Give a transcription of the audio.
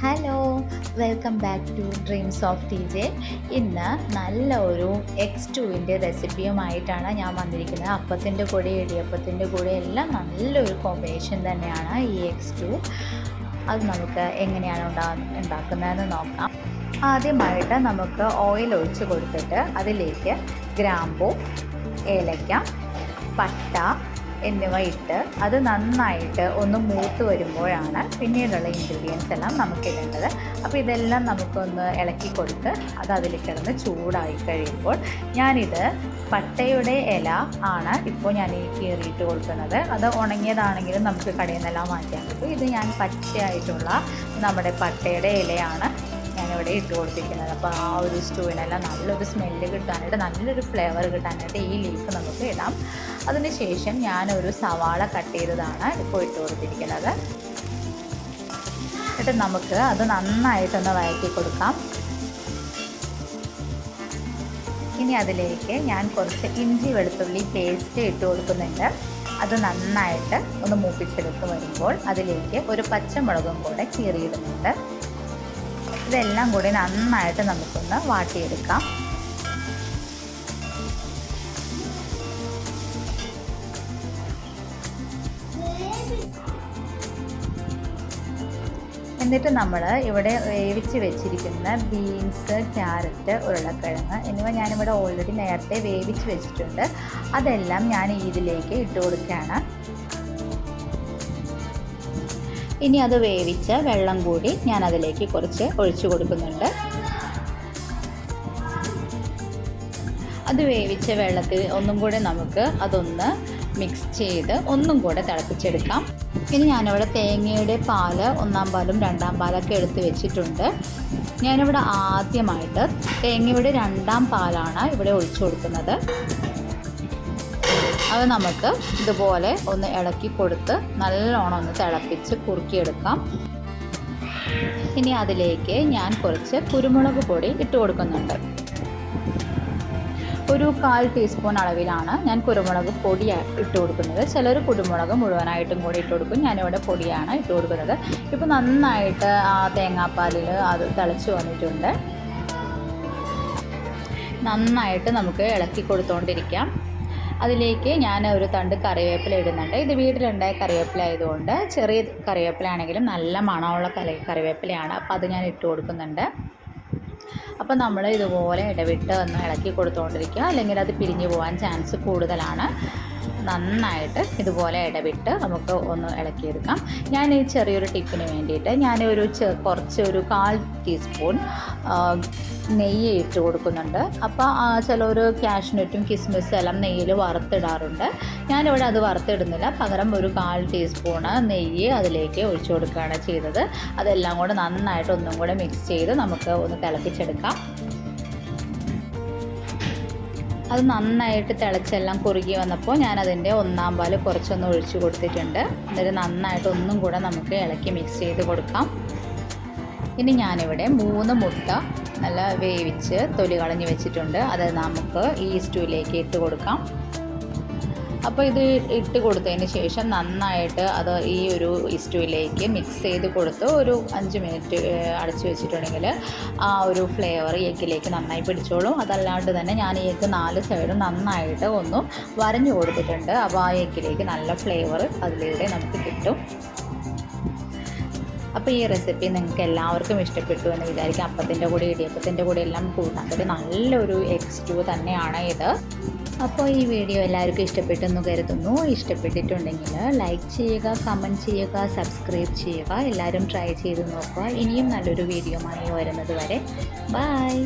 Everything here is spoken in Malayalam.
Hello welcome back to dreams of T J ഇന്ന് നല്ല ഒരു എക്സ് ടുവിന്റെ റെസിപ്പിയുമായിട്ടാണ് ഞാൻ വന്നിരിക്കുന്നത്. അപ്പത്തിന്റെ കൂടെ ഇടിയപ്പത്തിന്റെ കൂടെ എല്ലാം നല്ലൊരു കോമ്പിനേഷൻ തന്നെയാണ് ഈ എക്സ് ടു അത് നമുക്ക് എങ്ങനെയാണ് ഉണ്ടാ ഉണ്ടാക്കുന്നതെന്ന് നോക്കാം. ആദ്യമായിട്ട് നമുക്ക് ഓയിൽ ഒഴിച്ച് കൊടുത്തിട്ട് അതിലേക്ക് ഗ്രാമ്പു ഏലക്ക പട്ട എന്നിവ ഇട്ട് അത് നന്നായിട്ട് ഒന്ന് മൂത്ത് വരുമ്പോഴാണ് പിന്നീടുള്ള ഇൻഗ്രീഡിയൻസ് എല്ലാം നമുക്ക് ഇടേണ്ടത്. അപ്പോൾ ഇതെല്ലാം നമുക്കൊന്ന് ഇളക്കി കൊടുത്ത് അത് അതിൽ കിടന്ന് ചൂടായി കഴിയുമ്പോൾ ഞാനിത് പട്ടയുടെ ഇല ആണ് ഇപ്പോൾ ഞാൻ ഈ കീറിയിട്ട് കൊടുക്കുന്നത്. അത് ഉണങ്ങിയതാണെങ്കിലും നമുക്ക് കടയിൽ നിന്നെല്ലാം പറ്റും. ഇത് ഞാൻ പച്ചയായിട്ടുള്ള നമ്മുടെ പട്ടയുടെ ഇലയാണ്. ഞാനിവിടെ ഇട്ട് കൊടുത്തിരിക്കുന്നത്. അപ്പോൾ ആ ഒരു സ്റ്റൂവിനെല്ലാം നല്ലൊരു സ്മെല്ല് കിട്ടാനായിട്ട് നല്ലൊരു ഫ്ലേവർ കിട്ടാനായിട്ട് ഈ ലീഫ് നമുക്ക് ഇടാം. അതിന് ശേഷം ഞാനൊരു സവാള കട്ട് ചെയ്തതാണ് ഇപ്പോൾ ഇട്ട് കൊടുത്തിരിക്കുന്നത്. എന്നിട്ട് നമുക്ക് അത് നന്നായിട്ടൊന്ന് വഴറ്റി കൊടുക്കാം. ഇനി അതിലേക്ക് ഞാൻ കുറച്ച് ഇഞ്ചി വെളുത്തുള്ളി പേസ്റ്റ് ഇട്ട് കൊടുക്കുന്നുണ്ട്. അത് നന്നായിട്ട് ഒന്ന് മൂപ്പിച്ചെടുത്ത് വരുമ്പോൾ അതിലേക്ക് ഒരു പച്ചമുളകും കൂടെ കീറിയിടുന്നുണ്ട്. ഇതെല്ലാം കൂടി നന്നായിട്ട് നമുക്കൊന്ന് വാട്ടിയെടുക്കാം. എന്നിട്ട് നമ്മൾ ഇവിടെ വേവിച്ച് വെച്ചിരിക്കുന്ന ബീൻസ് ക്യാരറ്റ് ഉരുളക്കിഴങ്ങ് എന്നിവ ഞാനിവിടെ ഓൾറെഡി നേരത്തെ വേവിച്ച് വെച്ചിട്ടുണ്ട്. അതെല്ലാം ഞാൻ ഇതിലേക്ക് ഇട്ട് കൊടുക്കുകയാണ്. ഇനി അത് വേവിച്ച വെള്ളം കൂടി ഞാൻ അതിലേക്ക് കുറച്ച് ഒഴിച്ചു കൊടുക്കുന്നുണ്ട്. അത് വേവിച്ച വെള്ളത്തിൽ ഒന്നും കൂടെ നമുക്ക് അതൊന്ന് മിക്സ് ചെയ്ത് ഒന്നും കൂടെ തിളപ്പിച്ചെടുക്കാം. ഇനി ഞാനിവിടെ തേങ്ങയുടെ പാൽ ഒന്നാം പാലും രണ്ടാം പാലൊക്കെ എടുത്ത് വെച്ചിട്ടുണ്ട്. ഞാനിവിടെ ആദ്യമായിട്ട് തേങ്ങയുടെ രണ്ടാം പാലാണ് ഇവിടെ ഒഴിച്ചു കൊടുക്കുന്നത്. അത് നമുക്ക് ഇതുപോലെ ഒന്ന് ഇളക്കി കൊടുത്ത് നല്ലോണം ഒന്ന് തിളപ്പിച്ച് കുറുക്കിയെടുക്കാം. ഇനി അതിലേക്ക് ഞാൻ കുറച്ച് കുരുമുളക് പൊടി ഇട്ട് കൊടുക്കുന്നുണ്ട്. ഒരു കാൽ ടീസ്പൂൺ അളവിലാണ് ഞാൻ കുരുമുളക് പൊടി ഇട്ട് കൊടുക്കുന്നത്. ചിലർ കുരുമുളക് മുഴുവനായിട്ടും കൂടി ഇട്ട് കൊടുക്കും. ഞാനിവിടെ പൊടിയാണ് ഇട്ട് കൊടുക്കുന്നത്. ഇപ്പോൾ നന്നായിട്ട് ആ തേങ്ങാപ്പാലിൽ അത് തിളച്ച് വന്നിട്ടുണ്ട്. നന്നായിട്ട് നമുക്ക് ഇളക്കി കൊടുത്തുകൊണ്ടിരിക്കാം അതിലേക്ക് ഞാൻ ഒരു തണ്ട് കറിവേപ്പില ഇടുന്നുണ്ട്. ഇത് വീട്ടിലുണ്ടായ കറിവേപ്പില ആയതുകൊണ്ട് ചെറിയ കറിവേപ്പില ആണെങ്കിലും നല്ല മണമുള്ള കറി കറിവേപ്പിലയാണ്. അപ്പോൾ അത് ഞാൻ ഇട്ട് കൊടുക്കുന്നുണ്ട്. അപ്പോൾ നമ്മൾ ഇതുപോലെ ഇടവിട്ട് ഒന്ന് ഇളക്കി കൊടുത്തുകൊണ്ടിരിക്കുക അല്ലെങ്കിൽ അത് പിരിഞ്ഞു പോകാൻ ചാൻസ് കൂടുതലാണ്. നന്നായിട്ട് ഇതുപോലെ ഇടവിട്ട് നമുക്ക് ഒന്ന് ഇളക്കിയെടുക്കാം. ഞാൻ ഈ ചെറിയൊരു ടിപ്പിന് വേണ്ടിയിട്ട് ഞാൻ ഒരു കുറച്ച് ഒരു കാൽ ടീസ്പൂൺ നെയ്യ് ഇട്ട് കൊടുക്കുന്നുണ്ട്. അപ്പോൾ ചിലർ കാഷ്നട്ടും കിസ്മിസും എല്ലാം നെയ്യിൽ വറുത്തിടാറുണ്ട്. ഞാനിവിടെ അത് വറുത്തിടുന്നില്ല. പകരം ഒരു കാൽ ടീസ്പൂണ് നെയ്യ് അതിലേക്ക് ഒഴിച്ചു കൊടുക്കുകയാണ് ചെയ്തത്. അതെല്ലാം കൂടെ നന്നായിട്ട് ഒന്നും കൂടെ മിക്സ് ചെയ്ത് നമുക്ക് ഒന്ന് തിളപ്പിച്ചെടുക്കാം. അത് നന്നായിട്ട് തിളച്ചെല്ലാം കുറുകി വന്നപ്പോൾ ഞാനതിന്റെ ഒന്നാം പാൽ കുറച്ചൊന്ന് ഒഴിച്ചു കൊടുത്തിട്ടുണ്ട്. എന്നിട്ട് നന്നായിട്ട് ഒന്നും കൂടെ നമുക്ക് ഇളക്കി മിക്സ് ചെയ്ത് കൊടുക്കാം. ഇനി ഞാനിവിടെ മൂന്ന് മുട്ട നല്ല വേവിച്ച് തൊലി കളഞ്ഞ് വെച്ചിട്ടുണ്ട്. അത് നമുക്ക് ഈ സ്റ്റൂവിലേക്ക് ഇട്ട് കൊടുക്കാം. അപ്പോൾ ഇത് ഇട്ട് കൊടുത്തതിന് ശേഷം നന്നായിട്ട് അത് ഈ ഒരു ഇസ്റ്റുവിലേക്ക് മിക്സ് ചെയ്ത് കൊടുത്ത് ഒരു അഞ്ച് മിനിറ്റ് അടച്ചു വെച്ചിട്ടുണ്ടെങ്കിൽ ആ ഒരു ഫ്ലേവർ എഗ്ഗിലേക്ക് നന്നായി പിടിച്ചോളും. അതല്ലാണ്ട് തന്നെ ഞാൻ ഈ എഗ്ഗ് നാല് സൈഡും നന്നായിട്ട് ഒന്ന് വരഞ്ഞു കൊടുത്തിട്ടുണ്ട്. അപ്പോൾ ആ എഗ്ഗിലേക്ക് നല്ല ഫ്ലേവർ അതിലൂടെ നമുക്ക് കിട്ടും. അപ്പോൾ ഈ റെസിപ്പി നിങ്ങൾക്ക് എല്ലാവർക്കും ഇഷ്ടപ്പെട്ടു എന്ന് വിചാരിക്കാം. അപ്പത്തിന്റെ കൂടെ ഇടിയപ്പത്തിന്റെ കൂടെ എല്ലാം കൂട്ടാൻ പറ്റും നല്ലൊരു എക്സ്റ്റൂ തന്നെയാണ് ഇത്. അപ്പോൾ ഈ വീഡിയോ എല്ലാവർക്കും ഇഷ്ടപ്പെട്ടെന്ന് കരുതുന്നു. ഇഷ്ടപ്പെട്ടിട്ടുണ്ടെങ്കിൽ ലൈക്ക് ചെയ്യുക കമന്റ് ചെയ്യുക സബ്സ്ക്രൈബ് ചെയ്യുക. എല്ലാവരും ട്രൈ ചെയ്ത് നോക്കുക. ഇനിയും നല്ലൊരു വീഡിയോമായി വരുന്നത് വരെ. ബായ്